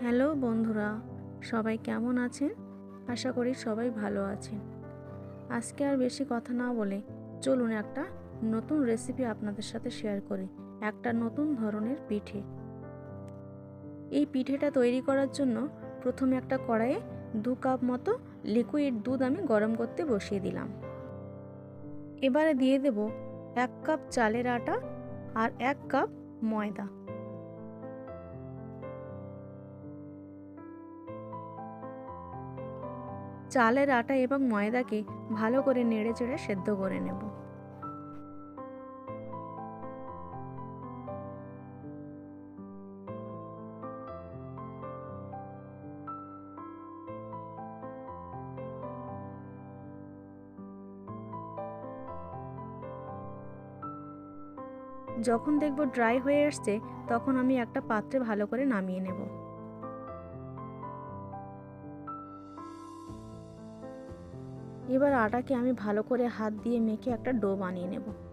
Hello বন্ধুরা, সবাই কেমন আছেন? আশা করি সবাই ভালো আছেন। আজকে আর বেশি কথা না বলে চলুন একটা নতুন রেসিপি আপনাদের সাথে শেয়ার করি, একটা নতুন ধরনের পিঠে। এই পিঠেটা তৈরি করার জন্য প্রথমে একটা কড়াইয়ে দু কাপ মতো লিকুইড দুধ আমি গরম করতে বসিয়ে দিলাম। এবারে দিয়ে দেব এক কাপ চালের আটা আর এক কাপ ময়দা। চালের আটা এবং ময়দাকে ভালো করে নেড়ে চেড়ে সেদ্ধ করে নেব। যখন দেখব ড্রাই হয়ে আসছে, তখন আমি একটা পাত্রে ভালো করে নামিয়ে নেব। এবার আটাকে আমি ভালো করে হাত দিয়ে মেখে একটা ডো বানিয়ে নেব।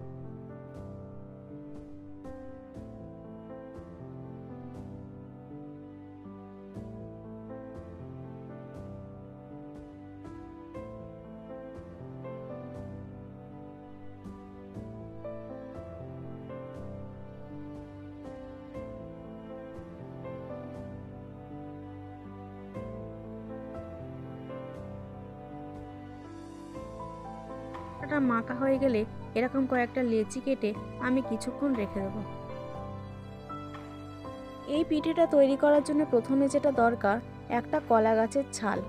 আটাটা মাখা হয়ে গেলে এরকম কয়েকটা লেচি কেটে আমি কিছুক্ষণ রেখে দেব। এই পিঠেটা তৈরি করার জন্য প্রথমে যেটা দরকার, একটা কলা গাছের ছাল।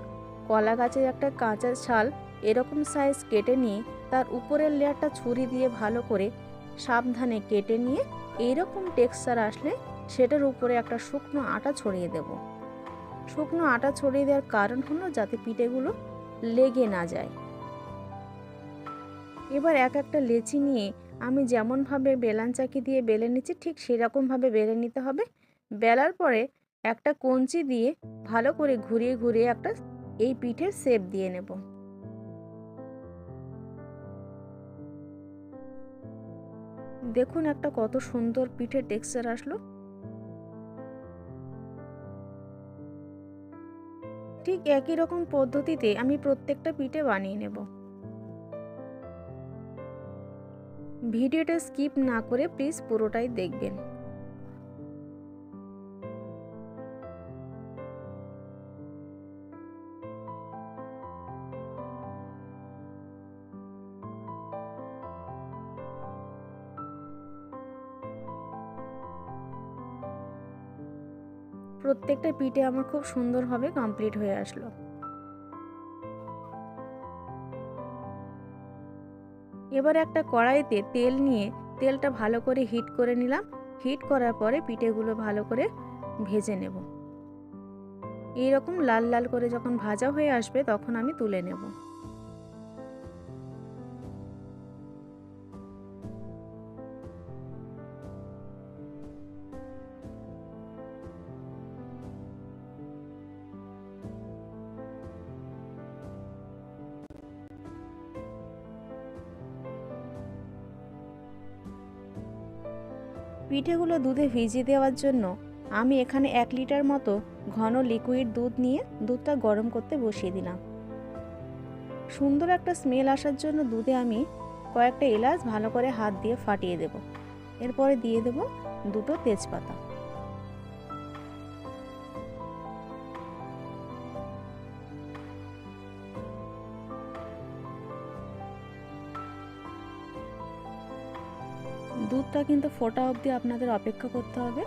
কলা গাছের একটা কাঁচা ছাল এরকম সাইজ কেটে নিয়ে তার উপরের লেয়ারটা ছুরি দিয়ে ভালো করে সাবধানে কেটে নিয়ে এইরকম টেক্সচার আসলে সেটার উপরে একটা শুকনো আটা ছড়িয়ে দেব। শুকনো আটা ছড়িয়ে দেওয়ার কারণ হলো যাতে পিঠেগুলো লেগে না যায়। এবার এক একটা লেচি নিয়ে আমি যেমনভাবে বেলান চাকি দিয়ে বেলে নিচ্ছি, ঠিক সেরকমভাবে বেলে নিতে হবে। বেলার পরে একটা কঞ্চি দিয়ে ভালো করে ঘুরিয়ে ঘুরিয়ে একটা এই পিঠের শেপ দিয়ে নেব। দেখুন একটা কত সুন্দর পিঠের টেক্সচার আসলো। ঠিক একই রকম পদ্ধতিতে আমি প্রত্যেকটা পিঠে বানিয়ে নেব। ভিডিওটা স্কিপ না করে প্লিজ পুরোটাই দেখবেন। প্রত্যেকটা পিঠে আমার খুব সুন্দরভাবে কমপ্লিট হয়ে আসলো। এবার একটা কড়াইতে তেল নিয়ে তেলটা ভালো করে হিট করে নিলাম। হিট করার পরে পিঠেগুলো ভালো করে ভেজে নেব। এইরকম লাল লাল করে যখন ভাজা হয়ে আসবে তখন আমি তুলে নেব। পিঠেগুলো দুধে ভিজিয়ে দেওয়ার জন্য আমি এখানে এক লিটার মতো ঘন লিকুইড দুধ নিয়ে দুধটা গরম করতে বসিয়ে দিলাম। সুন্দর একটা স্মেল আসার জন্য দুধে আমি কয়েকটা এলাচ ভালো করে হাত দিয়ে ফাটিয়ে দেব। এরপরে দিয়ে দেব দুটো তেজপাতা। দুধটা কিন্তু ফোটা অবধি আপনাদের অপেক্ষা করতে হবে।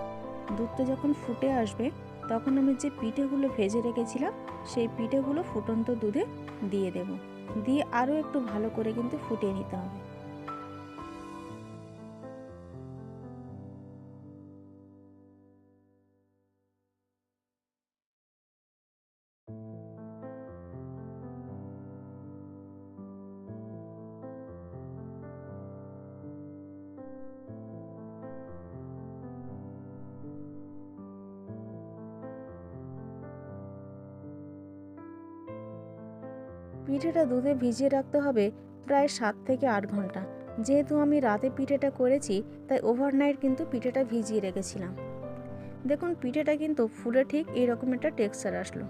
দুধটা যখন ফুটে আসবে, তখন আমি যে পিঠেগুলো ভেজে রেখেছিলাম, সেই পিঠেগুলো ফুটন্ত দুধে দিয়ে দেব। দিয়ে আরও একটু ভালো করে কিন্তু ফুটিয়ে নিতে হবে। পিঠেটা দুধে ভিজিয়ে রাখতে হবে প্রায় সাত থেকে আট ঘণ্টা। যেহেতু আমি রাতে পিঠেটা করেছি, তাই ওভারনাইট কিন্তু পিঠেটা ভিজিয়ে রেখেছিলাম। দেখুন, পিঠেটা কিন্তু ফুলে ঠিক এইরকম একটা টেক্সচার আসলো।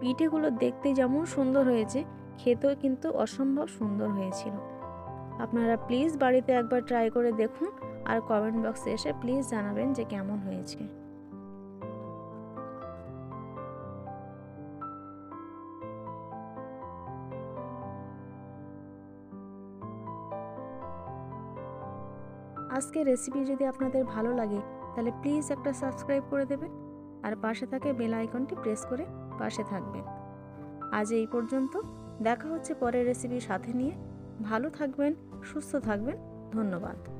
পিঠেগুলো দেখতে যেমন সুন্দর হয়েছে, খেতেও কিন্তু অসম্ভব সুন্দর হয়েছিল। আপনারা প্লিজ বাড়িতে একবার ট্রাই করে দেখুন, আর কমেন্ট বক্সে এসে প্লিজ জানাবেন যে কেমন হয়েছে। আজকের রেসিপি যদি আপনাদের ভালো লাগে, তাহলে প্লিজ একটা সাবস্ক্রাইব করে দেবেন আর পাশে থাকে বেল আইকনটি প্রেস করে পাশে থাকবেন। আজ এই পর্যন্ত, দেখা হচ্ছে পরের রেসিপির সাথে নিয়ে। ভালো থাকবেন, সুস্থ থাকবেন, ধন্যবাদ।